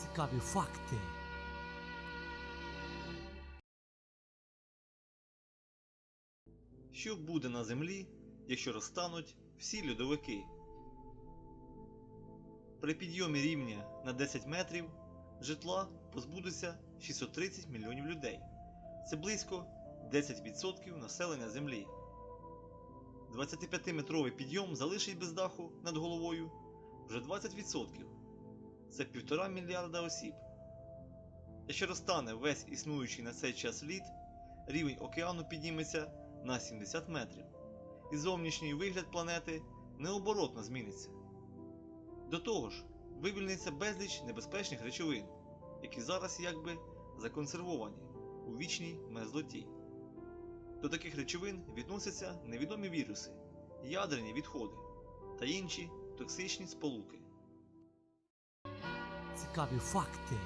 Цікаві факти. Що буде на землі, якщо розтануть всі льодовики? При підйомі рівня на 10 метрів житла позбудеться 630 мільйонів людей. Це близько 10% населення Землі. 25-метровий підйом залишить без даху над головою вже 20%. Це 1,5 мільярда осіб. Якщо розтане весь існуючий на цей час лід, рівень океану підніметься на 70 метрів, і зовнішній вигляд планети необоротно зміниться. До того ж, вивільниться безліч небезпечних речовин, які зараз якби законсервовані у вічній мерзлоті. До таких речовин відносяться невідомі віруси, ядерні відходи та інші токсичні сполуки. Цікаві факти.